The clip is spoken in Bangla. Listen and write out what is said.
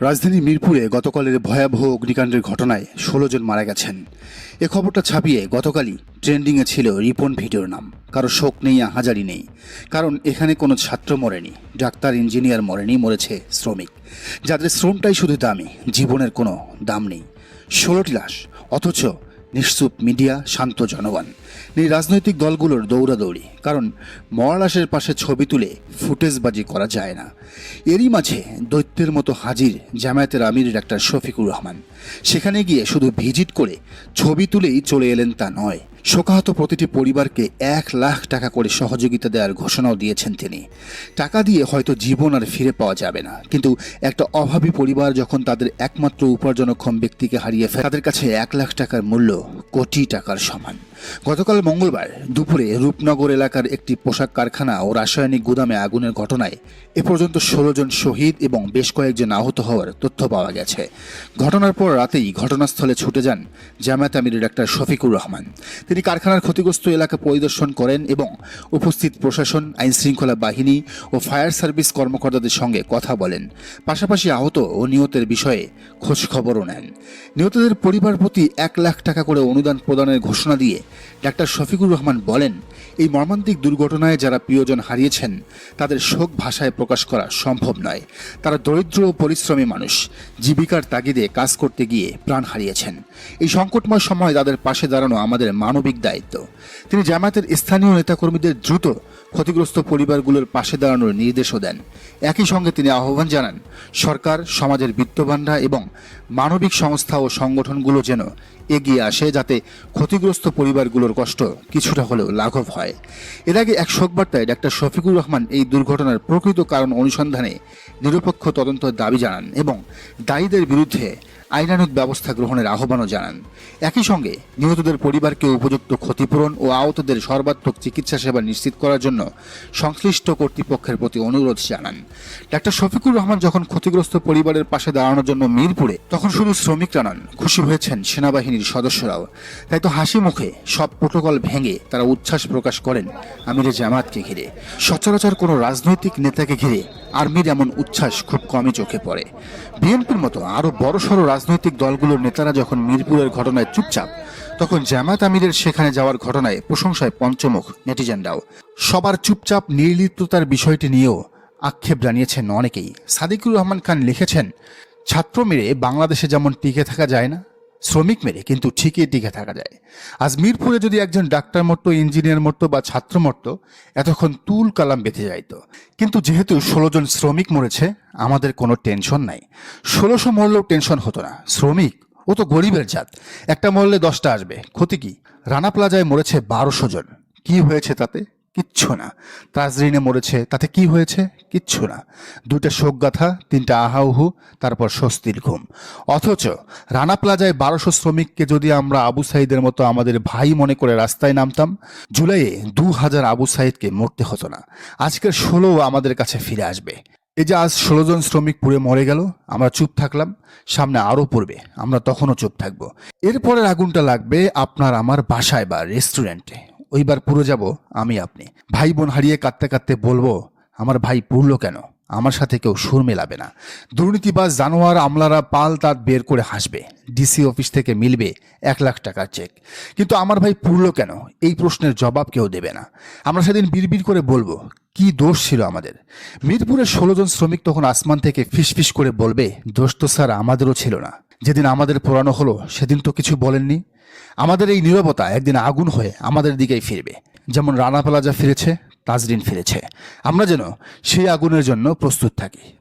রাজধানী মিরপুরে গতকালের ভয়াবহ অগ্নিকাণ্ডের ঘটনায় ষোলো জন মারা গেছেন। এ খবরটা ছাপিয়ে গতকালই ট্রেন্ডিংয়ে ছিল রিপন ভিডিওর নাম। কারও শোক নেই হাজারি নেই। কারণ এখানে কোনো ছাত্র মরেনি, ডাক্তার, ইঞ্জিনিয়ার মরেনি, মরেছে শ্রমিক। যাদের শ্রমটাই শুধু দামি, জীবনের কোনো দাম নেই। ষোলোটি লাশ, অথচ নিশ্চুপ মিডিয়া, শান্ত জনগণ। নেই রাজনৈতিক দলগুলোর দৌড়াদৌড়ি, কারণ মহারাশের পাশে ছবি তুলে ফুটেজবাজি করা যায় না। এরই মাঝে দৈত্যের মতো হাজির জামায়াতের আমির ডাক্তার শফিকুর রহমান। সেখানে গিয়ে শুধু ভিজিট করে ছবি তুলেই চলে এলেন তা নয়। শোকাহত প্রতিটি পরিবারকে এক লাখ টাকা করে সহযোগিতা দেওয়ার ঘোষণাও দিয়েছেন তিনি। টাকা দিয়ে হয়তো জীবন আর ফিরে পাওয়া যাবে না। কিন্তু একটা অভাবী পরিবার যখন তাদের একমাত্র উপার্জনক্ষম ব্যক্তিকে হারিয়ে ফেলে, তাদের কাছে এক লাখ টাকার মূল্য কোটি টাকার সমান। গতকাল মঙ্গলবার দুপুরে রূপনগর এলাকার একটি পোশাক কারখানা ও রাসায়নিক গুদামে আগুনের ঘটনায় এ পর্যন্ত ষোলো জন শহীদ এবং বেশ কয়েকজন আহত হওয়ার তথ্য পাওয়া গেছে। ঘটনার পর রাতেই ঘটনাস্থলে ছুটে যান জামায়াত আমির ডাক্তার শফিকুর রহমান। তিনি কারখানার ক্ষতিগ্রস্ত এলাকা পরিদর্শন করেন এবং উপস্থিত প্রশাসন, আইনশৃঙ্খলা বাহিনী ও ফায়ার সার্ভিস কর্মকর্তাদের সঙ্গে কথা বলেন। পাশাপাশি আহত ও নিহতের বিষয়ে খোঁজখবরও নেন। নিহতদের পরিবার প্রতি এক লাখ টাকা করে অনুদান প্রদানের ঘোষণা দিয়ে ডাক্তার শফিকুর রহমান বলেন, এই মর্মান্তিক দুর্ঘটনায় যারা প্রিয়জন হারিয়েছেন, তাদের শোক ভাষায় প্রকাশ করা সম্ভব নয়। তারা দরিদ্র ও পরিশ্রমী মানুষ, জীবিকার তাগিদে কাজ করতে গিয়ে প্রাণ হারিয়েছেন। এই সংকটময় সময় তাদের পাশে দাঁড়ানো আমাদের মানবিক দায়িত্ব। তিনি জামায়াতের স্থানীয় নেতাকর্মীদের দ্রুত ক্ষতিগ্রস্ত পরিবারগুলোর পাশে দাঁড়ানোর নির্দেশও দেন। একই সঙ্গে তিনি আহ্বান জানান, সরকার, সমাজের বিত্তবানরা এবং মানবিক সংস্থা ও সংগঠনগুলো যেন এগিয়ে আসে, যাতে ক্ষতিগ্রস্ত পরিবারগুলোর কষ্ট কিছুটা হলেও লাঘব হয়। এর আগে এক শোক শোকবার্তায় ডাক্তার শফিকুর রহমান এই দুর্ঘটনার প্রকৃত কারণ অনুসন্ধানে নিরপেক্ষ তদন্তের দাবি জানান এবং দায়ীদের বিরুদ্ধে আইনানুগ ব্যবস্থা গ্রহণের আহ্বানও জানান। একই সঙ্গে নিহতদের পরিবারকে উপযুক্ত ক্ষতিপূরণ ও আহতদের সর্বাত্মক চিকিৎসা সেবা নিশ্চিত করার জন্য সংশ্লিষ্ট কর্তৃপক্ষের প্রতি অনুরোধ জানান। ডাক্তার শফিকুর রহমান যখন ক্ষতিগ্রস্ত পরিবারের পাশে দাঁড়ানোর জন্য মিরপুরে, তখন শুধু শ্রমিকরা নন, খুশি হয়েছেন সেনাবাহিনীর সদস্যরাও। তাই তো হাসি মুখে সব প্রোটোকল ভেঙে তারা উচ্ছ্বাস প্রকাশ করেন আমিরে জামাতকে ঘিরে। সচরাচর কোনো রাজনৈতিক নেতাকে ঘিরে আর্মির এমন উচ্ছ্বাস খুব কমই চোখে পড়ে। বিএনপির মতো আরও বড়সড় রাজনৈতিক দলগুলোর নেতারা যখন মিরপুরের ঘটনায় চুপচাপ, তখন জামাত আমিরের সেখানে যাওয়ার ঘটনায় প্রশংসায় পঞ্চমুখ নেটিজেনরাও। সবার চুপচাপ নির্লিপ্ততার বিষয়টি নিয়েও আক্ষেপ জানিয়েছেন অনেকেই। সাদিকুর রহমান খান লিখেছেন, ছাত্র মেরে বাংলাদেশে যেমন টিকে থাকা যায় না শ্রমিক মেরে, কিন্তু ঠিকই টিকে থাকা যায়। আজ মিরপুরে যদি একজন ডাক্তার মরতো, ইঞ্জিনিয়ার মরতো বা ছাত্র মরতো, এতক্ষণ তুল কালাম বেঁধে যাইত। কিন্তু যেহেতু ষোলো জন শ্রমিক মরেছে, আমাদের কোনো টেনশন নাই। ষোলোশো মরলেও টেনশন হতো না। শ্রমিক, ও তো গরিবের জাত। একটা মরলে দশটা আসবে। ক্ষতি কি? রানা প্লাজায় মরেছে বারোশো জন। কি হয়েছে তাতে? কিচ্ছু না। তাজরিনে মরেছে, তাতে কি হয়েছে? কিচ্ছু না। দুইটা শোক গাথা তিনটা আহাউহু, তারপর স্বস্তির ঘুম। অথচ রানা প্লাজায় বারোশো শ্রমিককে যদি আমরা আবু সাইদের মতো আমাদের ভাই মনে করে রাস্তায় নামতাম, জুলাইয়ে দু হাজার আবু সাইদকে মরতে হতো না। আজকের ষোলো আমাদের কাছে ফিরে আসবে। এই যে আজ ষোলো জন শ্রমিক পুড়ে মরে গেল, আমরা চুপ থাকলাম, সামনে আরও পড়বে, আমরা তখনও চুপ থাকব। এরপরের আগুনটা লাগবে আপনার আমার বাসায় বা রেস্টুরেন্টে ওইবার পুরো যাব আমি আপনি। ভাই বোন হারিয়ে কাঁদতে কাঁদতে বলব, আমার ভাই পুরলো কেন? আমার সাথে কেউ সুর মেলাবে না। দুর্নীতিবাজ জানোয়ার আমলারা পাল তাঁত বের করে হাসবে। ডিসি অফিস থেকে মিলবে এক লাখ টাকার চেক। কিন্তু আমার ভাই পুরলো কেন? এই প্রশ্নের জবাব কেউ দেবে না। আমরা সেদিন বিড়বিড় করে বলব, কি দোষ ছিল আমাদের? মিরপুরের ষোলো জন শ্রমিক তখন আসমান থেকে ফিসফিস করে বলবে, দোষ তো স্যার আমাদেরও ছিল না। যেদিন আমাদের পোড়ানো হলো, সেদিন তো কিছু বলেননি। আমাদের এই নিরবতা একদিন আগুন হয়ে আমাদের দিকেই ফিরবে। যেমন রানা প্লাজা ফিরেছে, তাজরিন ফিরেছে। আমরা যেন সেই আগুনের জন্য প্রস্তুত থাকি।